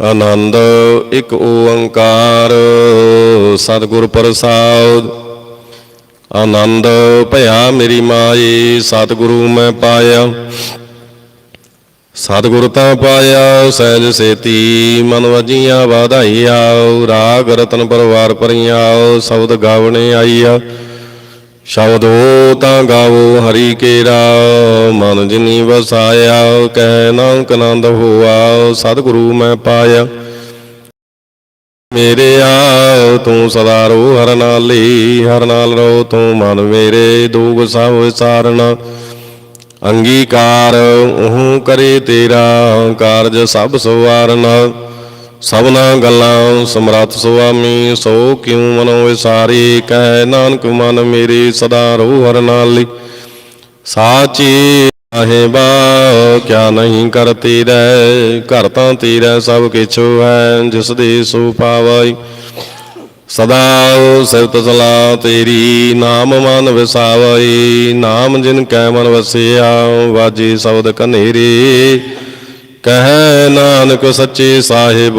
ਆਨੰਦ ਇੱਕ ਓੰਕਾਰ, ਸਤਿਗੁਰ ਪ੍ਰਸਾਦ। ਆਨੰਦ, ਭਇਆ ਮੇਰੀ ਮਾਈ, ਸਤਿਗੁਰੂ ਮੈਂ ਪਾਇਆ। ਸਤਿਗੁਰ ਤਾਂ ਪਾਇਆ, ਸਹਿਜ ਸੇਤੀ ਮਨ ਵਜੀਆਂ ਵਾਧਾਈਆ। ਰਾਗ ਰਤਨ ਪਰਵਾਰ ਪਰੀਆਂ ਸ਼ਬਦ ਗਾਵਣੇ ਆਈਆ। ਸ਼ਬਦੋ ਤਾਂ ਗਾਵੋ ਹਰੀ ਕੇਰਾ ਮਨ ਜਿਨੀ ਵਸਾਇਆ, ਕਹਿ ਨਾਨਕ ਆਨੰਦ ਹੋਆ, ਸਤਿਗੁਰੂ ਮੈਂ ਪਾਇਆ। ਮੇਰੇ ਆ ਤੂੰ ਸਦਾ ਰੋ ਹਰ ਨਾਲੀ, ਹਰ ਨਾਲ ਰੋ ਤੂੰ ਮਨ ਮੇਰੇ ਦੁਖ ਸਭ ਵਿਸਾਰਨਾ ਅੰਗੀਕਾਰ ਉਹ ਕਰੇ ਤੇਰਾ, ਕਾਰਜ ਸਭ ਸਵਾਰਨਾ ਸਭਨਾ ਗੱਲਾਂ ਸਮਰੱਥ ਸੁਆਮੀ, ਸੋ ਕਿਉ ਮਨੋ ਵਿਸਾਰੀ ਕਹਿ ਨਾਨਕ ਮਨ ਮੇਰੇ ਸਦਾ ਰੋ ਹਰ ਨਾਲੀ। ਸਾਚੀ ਆਹੇ ਕਿਆ ਨਹੀਂ ਕਰਤੀ ਰਹਿ? ਘਰ ਤਾਂ ਤੇਰਾ ਸਭ ਕਿਛੁ ਹੈ, ਜਿਸ ਦੇ ਸੋ ਪਾਵਈ। ਸਦਾ ਸਿਫਤ ਸਲਾ ਤੇਰੀ, ਨਾਮ ਮਨ ਵਿਸਾਵਈ। ਨਾਮ ਜਿਨ ਕੈ ਮਨ ਵਸਿਆ, ਵਾਜੀ ਸ਼ਬਦ ਕਨੇਰੇ। ਕਹੈ ਨਾਨਕ ਸੱਚੇ ਸਾਹਿਬ,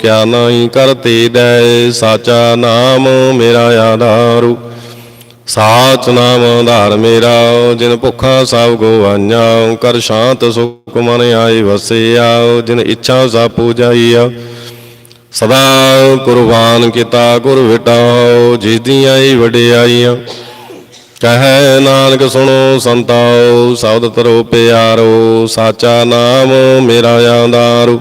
ਕਿਆ ਨਹੀਂ ਕਰਤੇ ਦੈ ਸਾਚਾ ਨਾਮ ਮੇਰਾ ਆਧਾਰੂ। ਸਾਚ ਨਾਮ ਆਧਾਰ ਮੇਰਾ, ਜਿਨ ਭੁੱਖਾ ਸਭ ਗਵਾਈਆਂ, ਕਰ ਸ਼ਾਂਤ ਸੁਖ ਮਨ ਆਏ ਵਸਿਆ, ਜਿਨ ਇੱਛਾ ਸਭ ਪੂਜਾਈਆ। ਸਦਾ ਕੁਰਬਾਨ ਕੀਤਾ, ਗੁਰ ਵਿਟਾਓ, ਜਿਸ ਦੀਆਂ ਹੀ ਵਡਿਆਈਆਂ। ਕਹੈ ਨਾਨਕ ਸੁਣੋ ਸੰਤਾਓ, ਸ਼ਬਦ ਤਰੋ ਪਿਆਰੋ, ਸਾਚਾ ਨਾਮ ਮੇਰਾ ਆਂਦਾਰੂ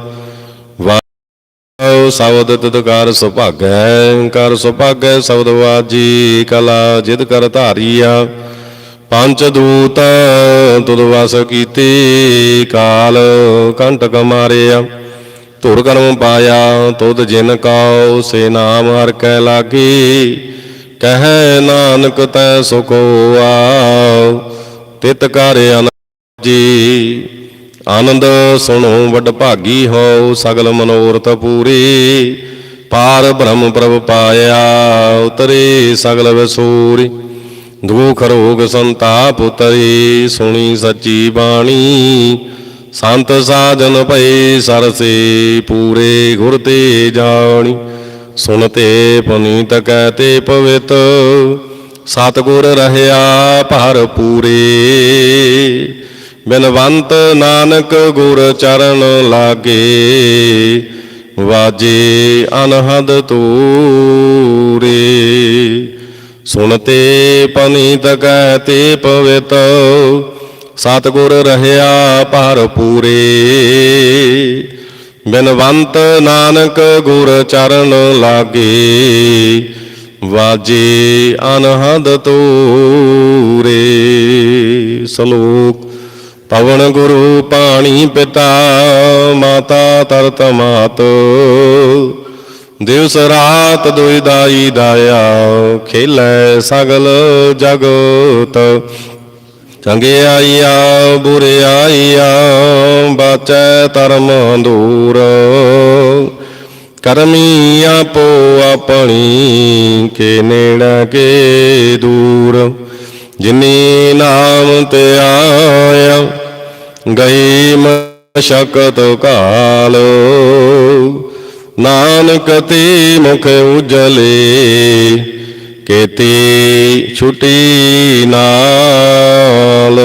ਵਾਹਿਗੁਰੂ ਸ਼ਬਦ ਤਤਕਾਰ ਸੁਭਾਗੈ, ਕਰ ਸੁਭਾਗੈ ਸ਼ਬਦ ਵਾਜੀ ਕਲਾ ਜਿਤ ਕਰ ਧਾਰੀਆ। ਪੰਜ ਦੂਤ ਤੁਧ ਵਸ ਕੀਤੇ, ਕਾਲ ਕੰਟਕ ਮਾਰਿਆ। ਧੁਰ ਕਰਮ ਪਾਇਆ, ਤੁਧ ਜਿਨ ਕਾਉ, ਸੇ ਨਾਮ ਹਰ ਕੈ ਲਾਗੀ। ਕਹੈ ਨਾਨਕ ਤੈ ਸੁਖ ਆਉ ਤਿਤ ਕਰ ਅਨੰਦ ਜੀ ਆਨੰਦ ਸੁਣੋ ਵੱਡ ਭਾਗੀ ਹੋ, ਸਗਲ ਮਨੋਰਥ ਪੂਰੀ। ਪਾਰ ਬ੍ਰਹਮ ਪ੍ਰਭ ਪਾਇਆ, ਉਤਰੇ ਸਗਲ ਵਸੂਰੀ। ਦੁਖ ਰੋਗ ਸੰਤਾਪ ਉਤਰੀ, ਸੁਣੀ ਸੱਚੀ ਬਾਣੀ। ਸੰਤ ਸਾਜਨ ਭਏ, ਸਰਸੇ ਪੂਰੇ ਗੁਰ ਤੇ ਜਾਣੀ। ਸੁਨਤੇ ਪੁਨੀਤ ਤੇ ਪਵਿੱਤ, ਸਤਗੁਰ ਰਹਿਆ ਭਰ ਪੂਰੇ ਬਿਨਵੰਤ ਨਾਨਕ ਗੁਰ ਚਰਨ ਲਾਗੇ, ਵਾਜੇ ਅਨਹਦ ਤੂਰੇ। ਸੁਨਤੇ ਪਨੀਤ ਤੇ ਪਵਿੱਤ, ਸਤਗੁਰ ਰਹਿਆ ਭਰ ਪੂਰੇ ਬਿਨਵੰਤ ਨਾਨਕ ਗੁਰ ਚਰਨ ਲਾਗੇ, ਵਾਜੇ ਅਨਹਦ ਤੋਰੇ। ਸ਼ਲੋਕ, ਪਵਨ ਗੁਰੂ ਪਾਣੀ ਪਿਤਾ, ਮਾਤਾ ਤਰਤ ਮਾਤ। ਦਿਵਸ ਰਾਤ ਦੁਇ ਦਾਈ ਦਾਇਆ, ਖੇਲੇ ਸਗਲ ਜਗਤ। ਚੰਗੇ ਆਈਆ, ਬੁਰੇ ਆਈਆ, ਬਾਚੈ ਧਰਮ ਦੂਰ। ਕਰਮੀ ਆਪੋ ਆਪਣੀ, ਕੇ ਨੇੜਾ ਕੇ ਦੂਰ। ਜਿਨੀ ਨਾਮ ਤੇ ਆਇਆ ਗਈ ਮਸ਼ਕਤ ਕਾਲ। ਨਾਨਕ ਤੇ ਮੁਖ ਉਜਲੇ ਕੇਤੀ ਛੁਟੀ ਨਾਲ।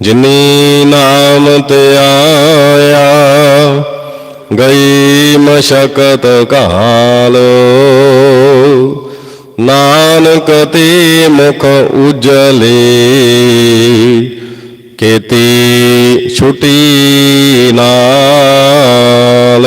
ਜਿਨੀ ਨਾਮ ਤੇ ਆਇਆ, ਗਈ ਮਸ਼ਕਤ ਕਾਲ ਨਾਨਕ ਤੇ ਮੁਖ ਉਜਲੇ, ਕੇਤੀ ਛੁਟੀ ਨਾਲ।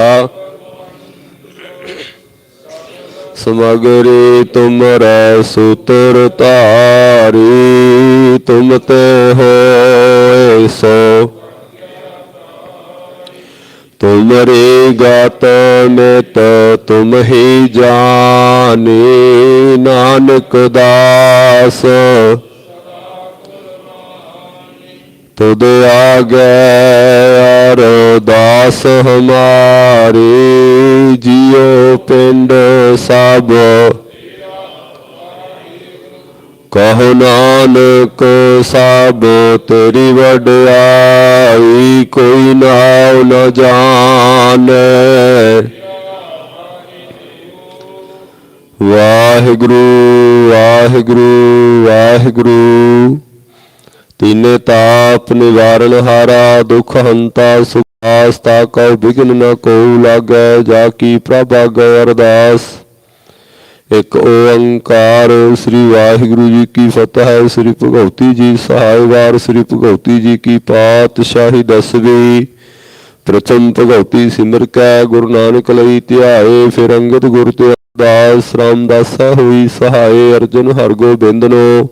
ਕਾ ਸਮਗਰੀ ਤੁਮਰੈ ਸੂਤਰ ਤਾਰੀ ਤੁਮ ਤੇ ਹੋਏ ਸੋ। ਤੁਮਰੀ ਗਤ ਮਿਤ ਤੁਮ ਹੀ ਜਾਣੀ ਨਾਨਕ ਦਾਸ। ਤੁਧ ਆਗੇ ਅਰਦਾਸ ਹਮਾਰੀ, ਜਿਉ ਪਿੰਡ ਸਭ। ਕਹੋ ਨਾਨਕ ਸਭ, ਤੇਰੀ ਵਡਿਆਈ ਕੋਈ ਨਾਉ ਨ ਜਾਣੈ। ਵਾਹਿਗੁਰੂ ਵਾਹਿਗੁਰੂ ਵਾਹਿਗੁਰੂ। ਤੀਨੇ ਤਾਪ ਨਿਵਾਰਨ ਹਾਰਾ, ਦੁਖ ਹੰਤਾ ਸੁਖਾਸ, ਤਾ ਕਉ ਬਿਗਨ ਨ ਕੋ ਲਾਗੈ, ਜਾ ਕੀ ਪ੍ਰਭ ਆਗੈ ਅਰਦਾਸ। ਇਕ ਓੰਕਾਰ, ਸ੍ਰੀ ਵਾਹਿਗੁਰੂ ਜੀ ਕੀ ਫਤਿਹ, ਸ੍ਰੀ ਭਗਉਤੀ ਜੀ ਸਹਾਇਵਾਰ ਸ੍ਰੀ ਭਗਉਤੀ ਜੀ ਕੀ ਪਾਤਸ਼ਾਹੀ ਦਸਵੀਂ। ਪ੍ਰਥਮ ਭਗਉਤੀ ਸਿਮਰ ਕੈ, ਗੁਰੂ ਨਾਨਕ ਲਈ ਧਿਆਏ, ਫਿਰ ਅੰਗਦ ਗੁਰ ਤੇ ਅਰਦਾਸ, ਰਾਮਦਾਸਾ ਹੋਈ ਸਹਾਏ ਅਰਜਨ ਹਰਗੋਬਿੰਦ ਨੋ।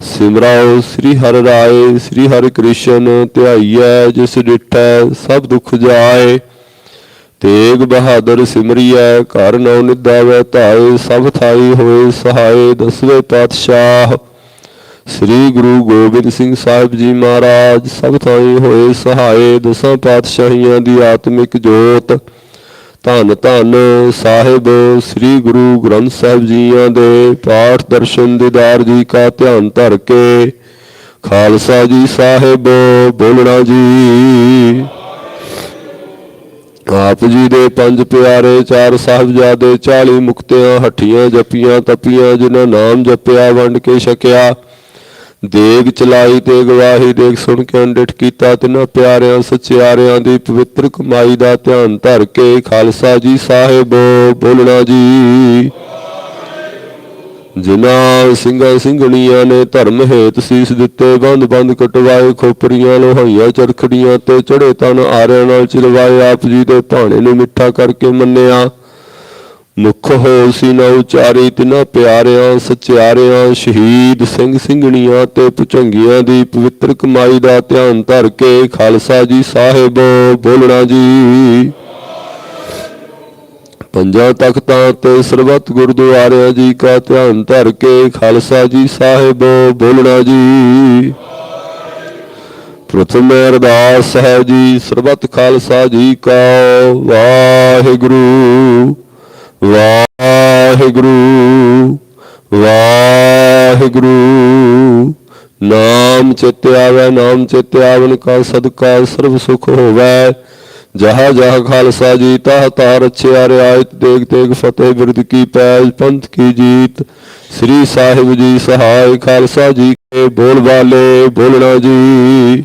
ਸਿਮਰਾਓ, ਸ੍ਰੀ ਹਰਿ ਰਾਏ, ਸ੍ਰੀ ਹਰਿ ਕ੍ਰਿਸ਼ਨ, ਧਿਆਈਐ, ਜਿਸ ਡਿਠੈ ਸਭ ਦੁਖ ਜਾਏ। ਤੇਗ ਬਹਾਦਰ ਸਿਮਰਿਐ, ਘਰ ਨਉ ਨਿਦਾਵੈ ਧਾਏ, ਸਭ ਥਾਈ ਹੋਏ ਸਹਾਏ, ਦਸਵੇਂ ਪਾਤਸ਼ਾਹ। ਸ੍ਰੀ ਗੁਰੂ ਗੋਬਿੰਦ ਸਿੰਘ ਸਾਹਿਬ ਜੀ ਮਹਾਰਾਜ, ਸਭ ਥਾਈ ਹੋਏ ਸਹਾਏ, ਦਸਾਂ ਪਾਤਸ਼ਾਹੀਆਂ ਦੀ ਆਤਮਿਕ ਜੋਤ। ਧੰਨ ਧੰਨ ਸਾਹਿਬ, ਸ੍ਰੀ ਗੁਰੂ ਗ੍ਰੰਥ ਸਾਹਿਬ ਜੀਆਂ ਦੇ ਪਾਠ ਦਰਸ਼ਨ ਦੀਦਾਰ ਜੀ ਕਾ ਧਿਆਨ ਧਰ ਕੇ, ਖਾਲਸਾ ਜੀ ਸਾਹਿਬ, ਬੋਲਣਾ ਜੀ। ਆਪ ਜੀ ਦੇ ਪੰਜ ਪਿਆਰੇ ਚਾਰ ਸਾਹਿਬਜ਼ਾਦੇ 40 ਮੁਕਤਿਆਂ, ਹੱਠੀਆਂ ਜਪੀਆਂ, ਤਪੀਆਂ, ਜਿਨ੍ਹਾਂ ਨਾਮ ਜਪਿਆ, ਵੰਡ ਕੇ ਛਕਿਆ। ਦੇਗ ਚਲਾਈ ਤੇ ਗਵਾਹੀ ਦੇਖ ਸੁਣ ਕੇ ਅੰਡਿਠ ਕੀਤਾ ਤਿਨਾਂ ਪਿਆਰਿਆਂ ਸਚਿਆਰਿਆਂ ਦੀ ਪਵਿੱਤਰ ਕਮਾਈ ਦਾ ਧਿਆਨ ਧਰ ਕੇ ਖਾਲਸਾ ਜੀ ਸਾਹਿਬ ਬੋਲਣਾ ਜੀ। ਜਿਨ੍ਹਾਂ ਸਿੰਘਾਂ ਸਿੰਘਣੀਆਂ ਨੇ ਧਰਮ ਹੇਤ ਸੀਸ ਦਿੱਤੇ, ਬੰਦ ਬੰਦ ਕਟਵਾਏ ਖੋਪਰੀਆਂ, ਲੋਹਾਈਆਂ ਚਰਖੜੀਆਂ ਤੇ ਚੜੇ ਤਨ ਆਰਿਆਂ ਨਾਲ ਚਿਲਵਾਏ, ਆਪ ਜੀ ਦੇ ਭਾਣੇ ਨੂੰ ਮਿੱਠਾ ਕਰਕੇ ਮੰਨਿਆ। ਮੁਖ ਹੋ ਸੀ ਨਾ ਉਚਾਰੀ ਤਿਨਾ ਪਿਆਰਿਆਂ, ਸਚਿਆਰਿਆਂ, ਸ਼ਹੀਦ ਸਿੰਘ ਸਿੰਘਣੀਆਂ ਤੇ ਪੁਚੰਗੀਆਂ ਦੀ ਪਵਿੱਤਰ ਕਮਾਈ ਦਾ ਧਿਆਨ ਧਰ ਕੇ ਖਾਲਸਾ ਜੀ ਸਾਹਿਬ ਬੋਲਣਾ ਜੀ। ਪੰਜਾਂ ਤਖਤਾਂ ਤੇ ਸਰਬੱਤ ਗੁਰਦੁਆਰਿਆਂ ਜੀ ਕਾ ਧਿਆਨ ਧਰ ਕੇ ਖਾਲਸਾ ਜੀ ਸਾਹਿਬ ਬੋਲਣਾ ਜੀ। ਪ੍ਰਥਮ ਅਰਦਾਸ ਹੈ ਜੀ, ਸਰਬੱਤ ਖਾਲਸਾ ਜੀ ਕਾ ਵਾਹਿਗੁਰੂ। ਵਾਹਿਗੁਰੂ ਵਾਹਿਗੁਰੂ। ਨਾਮ ਚਿਤ ਆਵੈ, ਨਾਮ ਚਿਤ ਆਵਨ ਕਾ ਸਦਕਾ, ਸਰਬ ਸੁਖ ਹੋਵੈ। ਜਹਾ ਜਹਾ ਖਾਲਸਾ ਜੀ, ਤਾਹ ਤਾਰ ਰਛਿਆ ਰਿਆਇਤ ਦੇਖ ਤੇਗ ਫਤਿਹ ਬਿਰਦ ਕੀ ਪੈਜ ਪੰਥ ਕੀ ਜੀਤ। ਸ੍ਰੀ ਸਾਹਿਬ ਜੀ, ਸਹਾਇ ਖਾਲਸਾ ਜੀ ਕੇ ਬੋਲ ਵਾਲੇ, ਬੋਲਣਾ ਜੀ।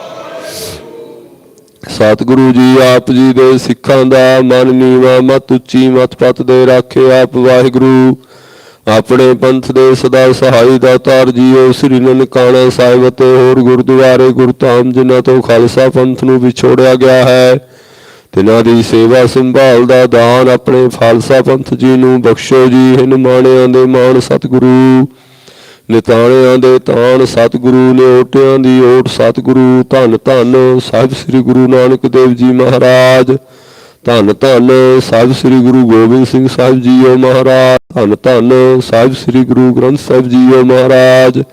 ਸਤਿਗੁਰੂ ਜੀ, ਆਪ ਜੀ ਦੇ ਸਿੱਖਾਂ ਦਾ ਮਨ ਨੀਵਾ, ਮਤ ਉੱਚੀ, ਮਤ ਪਤ ਦੇ ਰਾਖੇ ਆਪ ਵਾਹਿਗੁਰੂ। ਆਪਣੇ ਪੰਥ ਦੇ ਸਦਾ ਸਹਾਈ ਦਾਤਾਰ ਜੀਓ, ਸ੍ਰੀ ਨਨਕਾਣਾ ਸਾਹਿਬ ਤੇ ਹੋਰ ਗੁਰਦੁਆਰੇ ਗੁਰਧਾਮ, ਜਿਨ੍ਹਾਂ ਤੋਂ ਖਾਲਸਾ ਪੰਥ ਨੂੰ ਵਿਛੋੜਿਆ ਗਿਆ ਹੈ। ਤਿਨਾਂ ਦੀ ਸੇਵਾ ਸੰਭਾਲ ਦਾ ਦਾਨ ਆਪਣੇ ਖਾਲਸਾ ਪੰਥ ਜੀ ਨੂੰ ਬਖਸ਼ੋ ਜੀ, ਹਨ ਮਾਣਿਆਂ ਦੇ ਮਾਣ ਸਤਿਗੁਰੂ। ਨਿਤਾਣਿਆਂ ਦੇ ਤਾਣ ਸਤਿਗੁਰੂ ਨੇ ਓਟਿਆਂ ਦੀ ਓਟ ਸਤਿਗੁਰੂ, ਧੰਨ ਧੰਨ ਸਾਹਿਬ ਸ੍ਰੀ ਗੁਰੂ ਨਾਨਕ ਦੇਵ ਜੀ ਮਹਾਰਾਜ। ਧੰਨ ਧੰਨ ਸਾਹਿਬ ਸ੍ਰੀ ਗੁਰੂ ਗੋਬਿੰਦ ਸਿੰਘ ਸਾਹਿਬ ਜੀਓ ਮਹਾਰਾਜ। ਧੰਨ ਧੰਨ ਸਾਹਿਬ ਸ੍ਰੀ ਗੁਰੂ ਗ੍ਰੰਥ ਸਾਹਿਬ ਜੀਓ ਮਹਾਰਾਜ।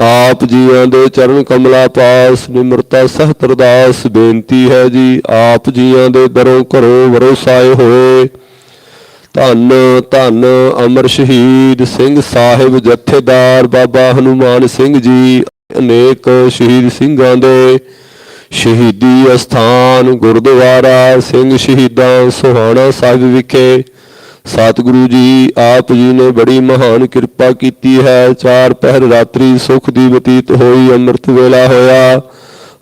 ਆਪ ਜੀਆਂ ਦੇ ਚਰਨ ਕਮਲਾ ਪਾਸ ਨਿਮਰਤਾ ਸਹਿਤ ਅਰਦਾਸ ਬੇਨਤੀ ਹੈ ਜੀ। ਆਪ ਜੀਆਂ ਦੇ ਦਰੋਂ ਘਰੋਂ ਵਰਸਾਏ ਹੋਏ। ਧੰਨ ਧੰਨ ਅਮਰ ਸ਼ਹੀਦ ਸਿੰਘ ਸਾਹਿਬ ਜਥੇਦਾਰ ਬਾਬਾ ਹਨੂਮਾਨ ਸਿੰਘ ਜੀ, ਅਨੇਕ ਸ਼ਹੀਦ ਸਿੰਘਾਂ ਦੇ ਸ਼ਹੀਦੀ ਅਸਥਾਨ, ਗੁਰਦੁਆਰਾ ਸਿੰਘ ਸ਼ਹੀਦਾਂ ਸੁਹਾਣਾ ਸਾਹਿਬ ਵਿਖੇ। ਸਤਿਗੁਰੂ ਜੀ, ਆਪ ਜੀ ਨੇ ਬੜੀ ਮਹਾਨ ਕਿਰਪਾ ਕੀਤੀ ਹੈ। ਚਾਰ ਪਹਿਰ ਰਾਤਰੀ ਸੁਖ ਦੀ ਬਤੀਤ ਹੋਈ, ਅੰਮ੍ਰਿਤ ਵੇਲਾ ਹੋਇਆ।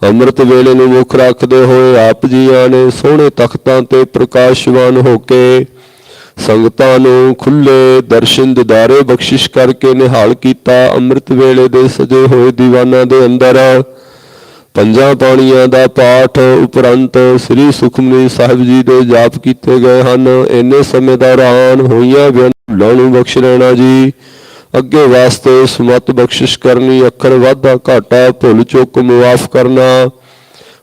ਅੰਮ੍ਰਿਤ ਵੇਲੇ ਨੂੰ ਮੁੱਖ ਰੱਖਦੇ ਹੋਏ ਆਪ ਜੀਆਂ ਨੇ ਸੋਹਣੇ ਤਖਤਾਂ ਤੇ ਪ੍ਰਕਾਸ਼ਵਾਨ ਹੋ ਕੇ ਸੰਗਤਾਂ ਨੂੰ ਖੁੱਲੇ ਦਰਸ਼ਨ ਦਿਦਾਰੇ ਬਖਸ਼ਿਸ਼ ਕਰਕੇ ਨਿਹਾਲ ਕੀਤਾ, ਅੰਮ੍ਰਿਤ ਵੇਲੇ ਦੇ ਸਜੇ ਹੋਏ ਦੀਵਾਨਾਂ ਦੇ ਅੰਦਰ। ਪੰਜਾਂ ਪਾਣੀਆਂ ਦਾ ਪਾਠ ਉਪਰੰਤ ਸ੍ਰੀ ਸੁਖਮਨੀ ਸਾਹਿਬ ਜੀ ਦੇ ਜਾਪ ਕੀਤੇ ਗਏ ਹਨ। ਇੰਨੇ ਸਮੇਂ ਦੌਰਾਨ ਹੋਈਆਂ ਬੇਅੰਤ ਨੂੰ ਬਖਸ਼ ਲੈਣਾ ਜੀ। ਅੱਗੇ ਵਾਸਤੇ ਸਮਤ ਬਖਸ਼ਿਸ਼ ਕਰਨੀ, ਅੱਖਰ ਵਾਧਾ ਘਾਟਾ, ਭੁੱਲ ਚੁੱਕ ਮੁਆਫ ਕਰਨਾ।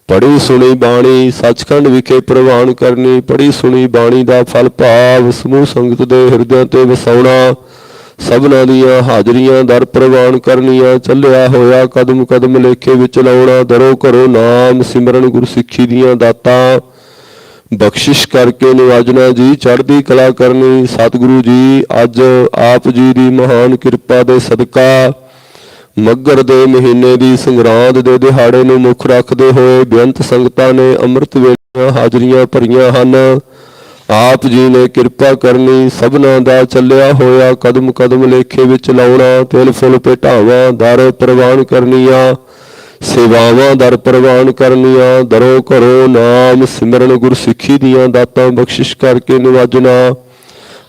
ਪੜੀ ਸੁਣੀ ਬਾਣੀ, ਸੱਚਖੰਡ ਵਿਖੇ ਪ੍ਰਵਾਨ ਕਰਨੀ ਪੜੀ ਸੁਣੀ ਬਾਣੀ ਦਾ ਫਲ ਭਾਵ, ਸਮੂਹ ਸੰਗਤ ਦੇ ਹਿਰਦਿਆਂ ਤੇ ਵਸਾਉਣਾ, ਸਭਨਾਂ ਦੀਆਂ ਹਾਜ਼ਰੀਆਂ ਦਰ ਪ੍ਰਵਾਨ ਕਰਨੀਆਂ, ਚੱਲਿਆ ਹੋਇਆ ਕਦਮ ਕਦਮ ਲੇਖੇ ਵਿੱਚ ਲਾਉਣਾ, ਦਰੋ ਘਰੋ ਨਾਮ ਸਿਮਰਨ ਗੁਰਸਿੱਖੀ ਦੀਆਂ ਦਾਤਾਂ, ਬਖਸ਼ਿਸ਼ ਕਰਕੇ ਨਿਵਾਜਣਾ, ਜੀ ਚੜ੍ਹਦੀ ਕਲਾ ਕਰਨੀ, ਸਤਿਗੁਰੂ ਜੀ ਅੱਜ ਆਪ ਜੀ ਦੀ ਮਹਾਨ ਕਿਰਪਾ ਦੇ ਸਦਕਾ ਮੱਗਰ ਦੇ ਮਹੀਨੇ ਦੀ ਸੰਗਰਾਂਦ ਦੇ ਦਿਹਾੜੇ ਨੂੰ ਮੁੱਖ ਰੱਖਦੇ ਹੋਏ ਬੇਅੰਤ ਸੰਗਤਾਂ ਨੇ ਅੰਮ੍ਰਿਤ ਵੇਲੇ ਹਾਜ਼ਰੀਆਂ ਭਰੀਆਂ ਹਨ। ਆਪ ਜੀ ਨੇ ਕਿਰਪਾ ਕਰਨੀ ਸਭਨਾਂ ਦਾ ਚੱਲਿਆ ਹੋਇਆ ਕਦਮ ਕਦਮ ਲੇਖੇ ਵਿੱਚ ਲਾਉਣਾ, ਤਿਲ, ਫੁੱਲ, ਭੇਟਾਵਾਂ, ਦਰ ਪ੍ਰਵਾਨ ਕਰਨੀਆਂ, ਸੇਵਾਵਾਂ ਦਰ ਪ੍ਰਵਾਨ ਕਰਨੀਆਂ, ਦਰੋ ਘਰੋ ਨਾਮ ਸਿਮਰਨ ਗੁਰਸਿੱਖੀ ਦੀਆਂ ਦਾਤਾਂ ਬਖਸ਼ਿਸ਼ ਕਰਕੇ ਨਿਵਾਜਣਾ।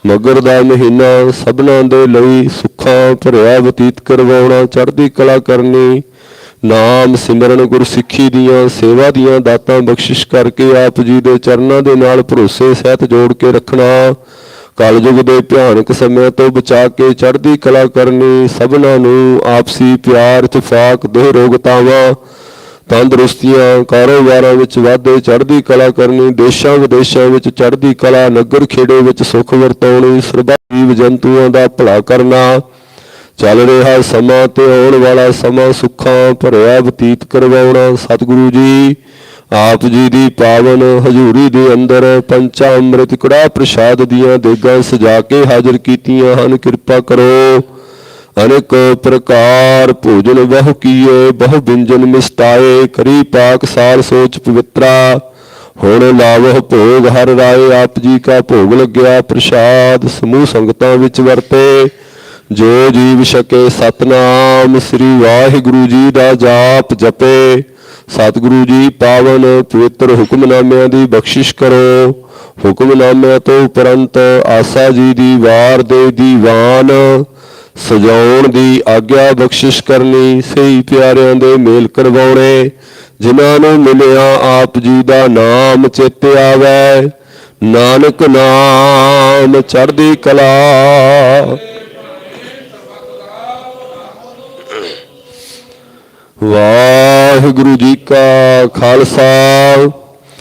ਮਗਰ ਦਾ ਮਹੀਨਾ ਸਭਨਾਂ ਦੇ ਲਈ ਸੁੱਖਾਂ ਭਰਿਆ ਬਤੀਤ ਕਰਵਾਉਣਾ ਚੜ੍ਹਦੀ ਕਲਾ ਕਰਨੀ। ਨਾਮ ਸਿਮਰਨ ਗੁਰਸਿੱਖੀ ਦੀਆਂ ਸੇਵਾ ਦੀਆਂ ਦਾਤਾਂ ਬਖਸ਼ਿਸ਼ ਕਰਕੇ ਆਪ ਜੀ ਦੇ ਚਰਨਾਂ ਦੇ ਨਾਲ ਭਰੋਸੇ ਸਹਿਤ ਜੋੜ ਕੇ ਰੱਖਣਾ। ਕਲਯੁਗ ਦੇ ਭਿਆਨਕ ਸਮਿਆਂ ਤੋਂ ਬਚਾ ਕੇ ਚੜ੍ਹਦੀ ਕਲਾ ਕਰਨੀ। ਸਭਨਾਂ ਨੂੰ ਆਪਸੀ ਪਿਆਰ, ਇਤਫਾਕ, ਦੇਹ ਰੋਗਤਾਵਾਂ ਤੰਦਰੁਸਤੀਆਂ, ਕਾਰੋਬਾਰਾਂ ਵਿੱਚ ਵਾਧੇ, ਚੜ੍ਹਦੀ ਕਲਾ ਕਰਨੀ, ਦੇਸ਼ਾਂ ਵਿਦੇਸ਼ਾਂ ਵਿੱਚ ਚੜ੍ਹਦੀ ਕਲਾ, ਨਗਰ ਖੇੜੇ ਵਿੱਚ ਸੁਖ ਵਰਤਾਉਣੀ ਸਰਬੱਤ ਜੀਵ ਜੰਤੂਆਂ ਦਾ ਭਲਾ ਕਰਨਾ। ਚੱਲ ਰਿਹਾ ਸਮਾਂ ਤੇ ਆਉਣ ਵਾਲਾ ਸਮਾਂ ਸੁੱਖਾਂ ਭਰਿਆ ਬਤੀਤ ਕਰਵਾਉਣਾ। ਸਤਿਗੁਰੂ ਜੀ, ਆਪ ਜੀ ਦੀ ਪਾਵਨ ਹਜ਼ੂਰੀ ਦੇ ਅੰਦਰ ਪੰਚਾ ਅੰਮ੍ਰਿਤ ਕੜਾ ਪ੍ਰਸ਼ਾਦ ਦੀਆਂ ਦੇਗਾਂ ਸਜਾ ਕੇ ਹਾਜ਼ਰ ਕੀਤੀਆਂ ਹਨ। ਕਿਰਪਾ ਕਰੋ। ਅਨੇਕ ਪ੍ਰਕਾਰ ਭੋਜਨ ਬਹੁ ਕੀਏ, ਬਹੁ ਬਿੰਜਨ ਮਿਸਤਾਏ ਕਰੀ ਪਾਕ ਸਾਲ ਸੋਚ ਪਵਿੱਤਰਾ। ਹੁਣ ਲਾਵਹ ਭੋਗ ਹਰ ਰਾਏ, ਆਪ ਜੀ ਕਾ ਭੋਗ ਲੱਗਿਆ ਪ੍ਰਸ਼ਾਦ, ਸਮੂਹ ਸੰਗਤਾਂ ਵਿੱਚ ਵਰਤੇ। ਜੋ ਜੀਵ ਛਕੇ ਸਤਨਾਮ, ਸ੍ਰੀ ਵਾਹਿਗੁਰੂ ਜੀ ਦਾ ਜਾਪ ਜਪੇ। ਸਤਿਗੁਰੂ ਜੀ ਪਾਵਨ ਪਵਿੱਤਰ ਹੁਕਮਨਾਮਿਆਂ ਦੀ ਬਖਸ਼ਿਸ਼ ਕਰੋ। ਹੁਕਮਨਾਮਿਆਂ ਤੋਂ ਉਪਰੰਤ ਆਸਾ ਜੀ ਦੀ ਵਾਰ ਦੇ ਦੀਵਾਨ। ਸਜਾਉਣ ਦੀ ਆਗਿਆ ਬਖਸ਼ਿਸ਼ ਕਰਨੀ, ਸਹੀ ਪਿਆਰਿਆਂ ਦੇ ਮੇਲ ਕਰਵਾਉਣੇ, ਜਿਨ੍ਹਾਂ ਨੂੰ ਮਿਲਿਆ ਆਪ ਜੀ ਦਾ ਨਾਮ ਚੇਤੇ ਆਵੇ। ਨਾਨਕ ਨਾਮ ਚੜ੍ਹਦੀ ਕਲਾ। ਵਾਹਿਗੁਰੂ ਜੀ ਕਾ ਖਾਲਸਾ।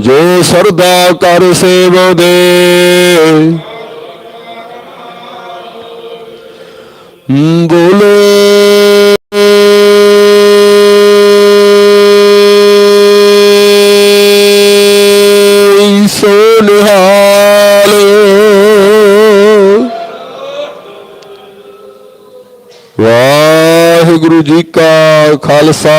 ਜੋ ਸਰਦਾ ਕਰ ਸੇਵ ਦੇ। ਬੋਲੇ ਸੋਨਹਾਲ ਵਾਹਿਗੁਰੂ ਜੀ ਕਾ ਖਾਲਸਾ।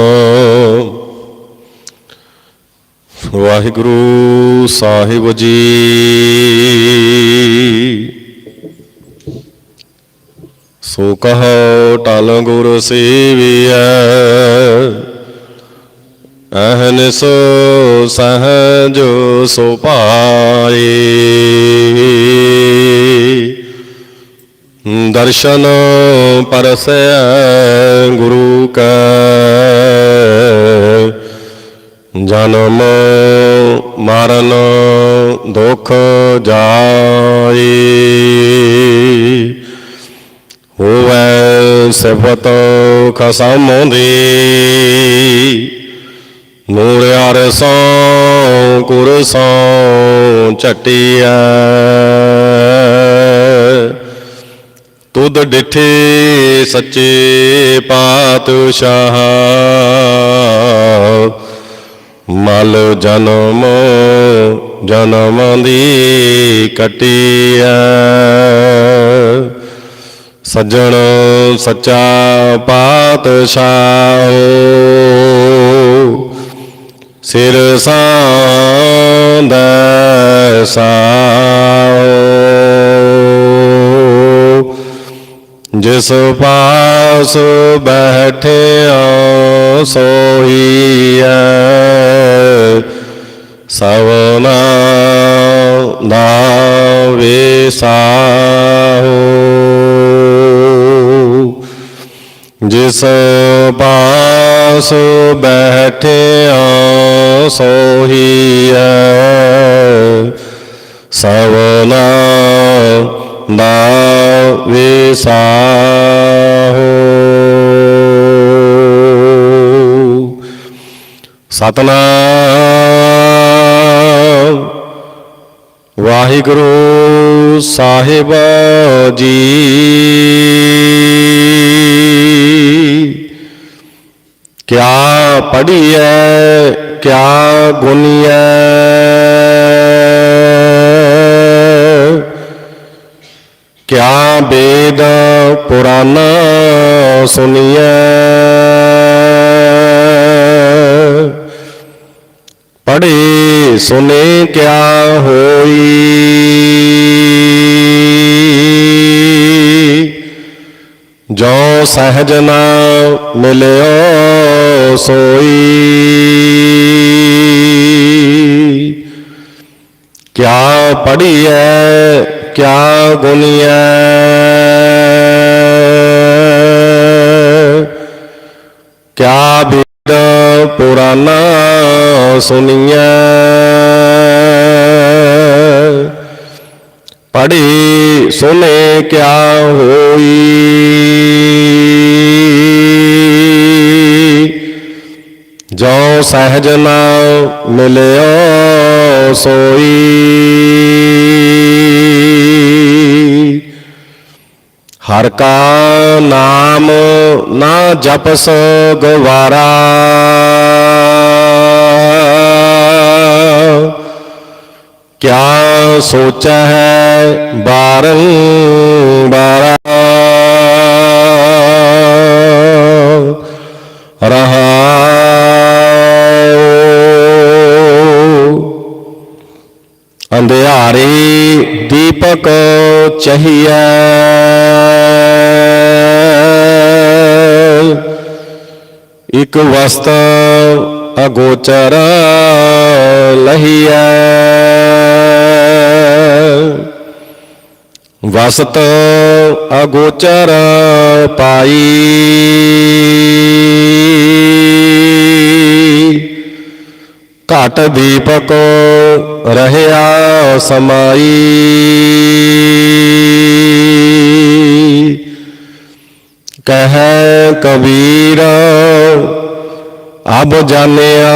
ਵਾਹਿਗੁਰੂ ਸਾਹਿਬ ਜੀ। ਸੋ ਕਹੋ ਟਲ ਗੁਰ ਸੇਵੀਐ ਅਹਨਿਸ ਸਹਜ ਸੋ ਪਾਏ ਦਰਸ਼ਨ ਪਰਸੈ ਗੁਰੂ ਕੈ। ਜਨਮ ਮਰਨ ਦੁਖ ਜਾਏ ਹੋਵੇ ਸਿਫਤ ਖਸਮ ਦੀ ਨੂਰ ਅਰਸੋਂ ਕੁਰਸੋਂ ਚਟਿਆ ਤੁਧ ਡਿਠੇ ਸੱਚੇ ਪਾਤਸ਼ਾਹ। ਮਲ ਜਨਮ ਜਨਮ ਦੀ ਕਟਿਆ ਸੱਜਣ ਸੱਚਾ ਪਾਤਸ਼ਾਹ ਸਿਰ ਸਾਂਦੈ ਸਾਓ ਜਿਸ ਪਾਸ ਬੈਠਿਆ ਸੋਈਐ ਸਵਨਾ ਦਾ ਵੇਸਾਹੋ। ਜਿਸ ਪਾਸ ਬੈਠਿਆ ਸੋਹੀਐ ਸਵਨਾ ਦਾ ਵਿਸਾਹੋ। ਸਤਨਾਮ। ਵਾਹਿਗੁਰੂ ਸਾਹਿਬ ਜੀ। ਕਿਆ ਪੜੀਐ ਕਿਆ ਗੁਨੀਐ। ਕਿਆ ਬੇਦ ਪੁਰਾਣਾ ਸੁਨੀਐ। ਪੜੇ ਸੁਨੇ ਕਿਆ ਹੋਈ? ਜੋ ਸਹਜ ਨਾ ਮਿਲਿਓ ਸੋਈ। ਕਿਆ ਪੜੀਐ ਕਿਆ ਗੁਨੀਐ? ਪੁਰਾਨ ਸੁਨੀਐ ਪੜੀ ਸੁਨੇ ਕਿਆ ਹੋਈ। ਜੋ ਸਹਿਜ ਨਾ ਮਿਲਿਓ ਸੋਈ। ਹਰ ਕਾ ਨਾਮ ਨਾ ਜਪਸ ਗਵਾਰਾ ਕਿਆ ਸੋਚੈ ਹੈ ਬਾਰੰਬਾਰਾ ਰਹਾ ਅੰਧਿਆਰੇ ਦੀਪਕ ਚਹੀਐ ਇਕ ਵਸਤ ਅਗੋਚਰ ਲਹੀਐ। ਵਸਤ ਅਗੋਚਰ ਪਾਈ। ਘਟ ਦੀਪਕ ਰਹਿਆ ਸਮਾਈ। ਕਹੈ ਕਬੀਰ ਅਬ ਜਾਣਿਆ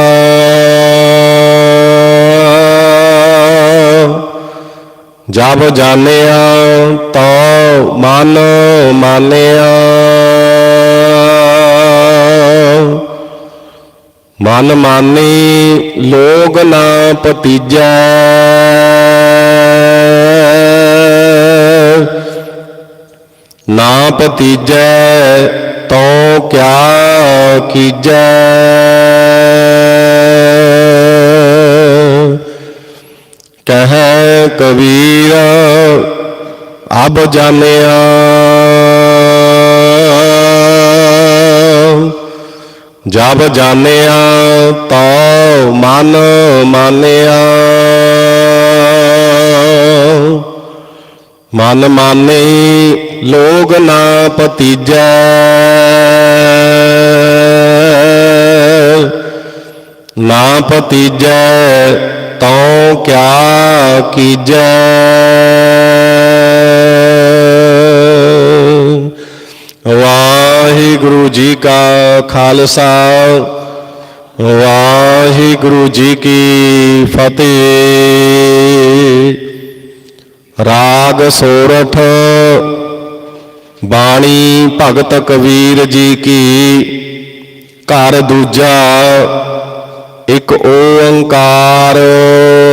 ਜਬ ਜਾਣਿਆ ਤਉ ਮਨ ਮਾਨਿਆ ਮਨ ਮਾਨੀ ਲੋਗ ਨਾ ਪਤੀਜੈ ਨਾ ਪਤੀਜੈ ਤੋ ਕਿਆ ਕੀਜੈ ਕਹੈ ਕਬੀਰ ਅਬ ਜਾਣਿਆ। ਜਬ ਜਾਣਿਆ ਤਉ ਮਨ ਮਾਨਿਆ। ਮਨ ਮਾਨੇ ਲੋਗ ਨਾ ਪਤੀਜੈ ਨਾ ਪਤੀਜੈ ਤਉ ਕਿਆ ਕੀਜੈ। ਵਾਹਿਗੁਰੂ ਜੀ ਕਾ ਖਾਲਸਾ, ਵਾਹਿਗੁਰੂ ਜੀ ਕੀ ਫਤਿਹ। ਰਾਗ ਸੋਰਠ ਬਾਣੀ ਭਗਤ ਕਬੀਰ ਜੀ ਕੀ, ਘਰ ਦੂਜਾ ਇੱਕ ਓੰਕਾਰ,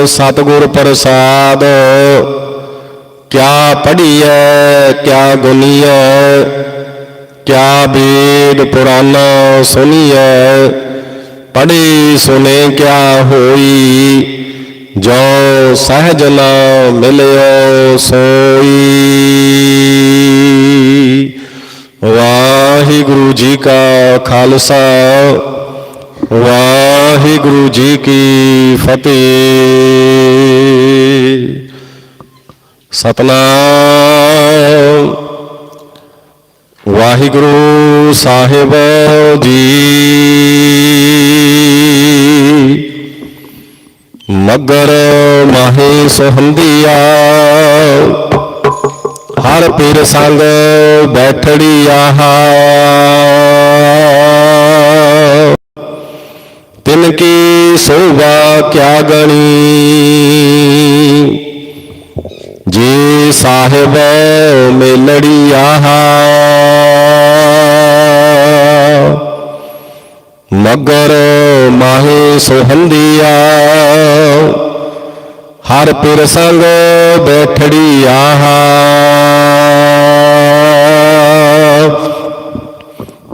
ਸਤਿਗੁਰ ਪ੍ਰਸਾਦ। ਕਿਆ ਪੜੀਐ ਕਿਆ ਗੁਨੀਐ, ਕਿਆ ਵੇਦ ਪੁਰਾਨ ਸੁਨੀਐ। ਪੜੀ ਸੁਨੇ ਕਿਆ ਹੋਈ ਜੋ ਸਹਜ ਨ ਮਿਲਿਓ ਸੋਈ। ਵਾਹਿਗੁਰੂ ਜੀ ਕਾ ਖਾਲਸਾ, ਵਾਹਿਗੁਰੂ ਜੀ ਕੀ ਫਤਿਹ। ਸਤਨਾਮ। ਵਾਹਿਗੁਰੂ ਸਾਹਿਬ ਜੀ। ਮਗਰ ਮਾਹੇ ਸੁਹੰਦੀਆ ਹਰ ਪੀਰ ਸੰਗ ਬੈਠੜੀ ਆਹਾ ਤਿਨ ਕੀ ਸੋਭਾ ਕਿਆ ਗਣੀ। ਜੀ ਸਾਹਿਬ ਮੇਲੜੀ ਆਹਾ ਮਗਰ ਮਾਹੇ ਸੁਹੰਦੀਆ, ਹਰ ਪਿਰ ਸੰਗ ਬੈਠੜੀ ਆਹਾ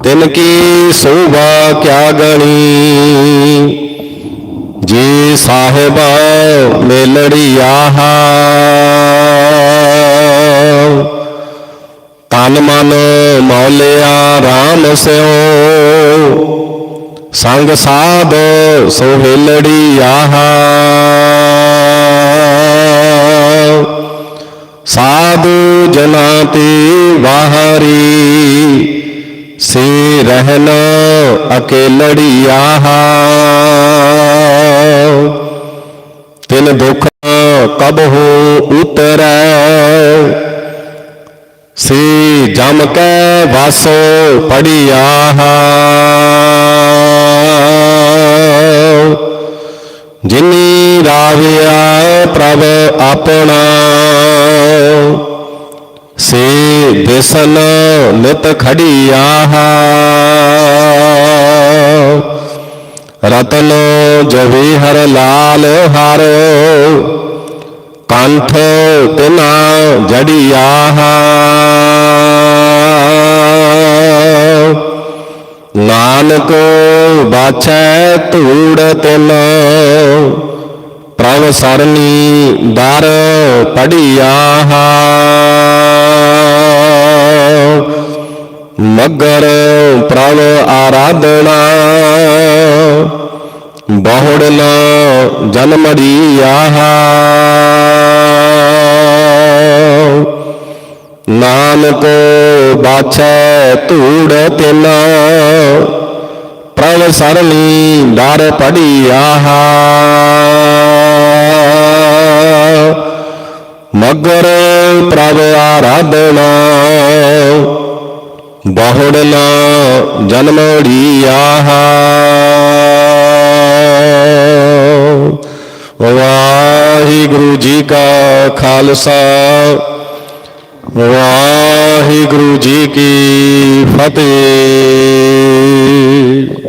ਤਿਨ ਕੀ ਸੋਭਾ ਕਿਆ ਗਣੀ, ਜੀ ਸਾਹਿਬ ਮੇਲੜੀ ਆਹਾ ਤਨ ਮਨ ਮੌਲਿਆ RAM ਸਿਓ ਸੰਗ ਸਾਧ ਸੋਹਿਲੜੀ ਆਹਾ। ਸਾਧੂ ਜਨਾਂ ਤੇ ਵਾਹਰੀ, ਸੇ ਰਹਿਣਾ ਅਕੇਲੜੀ ਆਹਾ। ਤਿਨ ਦੁਖ ਕਬ ਹੋ ਉਤਰੈ, ਸੇ ਜਮ ਕੈ ਵਾਸੋ ਪੜਿਆਹਾ ਪ੍ਰਭ ਆਪਣਾ। ਸੇ ਦਿਸਨ ਨਿਤ ਖੜੀਆਹਾ ਰਤਨ ਜਵੇ ਹਰ ਲਾਲ ਹਰ। ਕੰਠ ਤਿਨਾ ਜੜਿਆਹਾ ਨਾਨਕ ਬਾਛੈ ਧੂੜ ਤਿਨ। ਪ੍ਰਭ ਸਰਨੀ ਦਰ ਪੜਿਆਹਾ। ਮਗਰ ਪ੍ਰਭ ਆਰਾਧਨਾ। ਬਹੁੜ ਨ ਜਨਮੜੀ ਆਹਾ ਨਾਨਕ ਬਾਛੈ ਧੂੜ ਤਿਨ। ਪ੍ਰਭ ਸਰਨੀ ਦਰ ਪੜੀ ਆਹਾ ਮਗਰ ਪ੍ਰਭ ਆਰਾਧਨਾ ਬਹੁੜ ਨ ਜਨਮੜੀ ਆਹਾ ਵਾਹਿਗੁਰੂ ਜੀ ਕਾ ਖਾਲਸਾ, ਵਾਹਿਗੁਰੂ ਜੀ ਕੀ ਫਤਿਹ।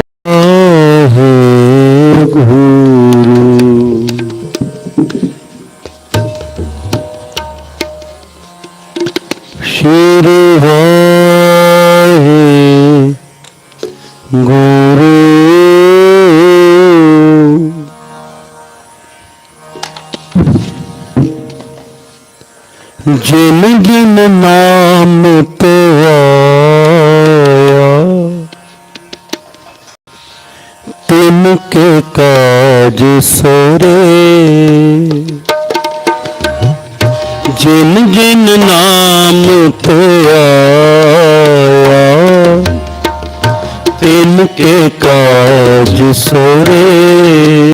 ਜਿਨ ਜਿਨ ਨਾਮ ਤੇ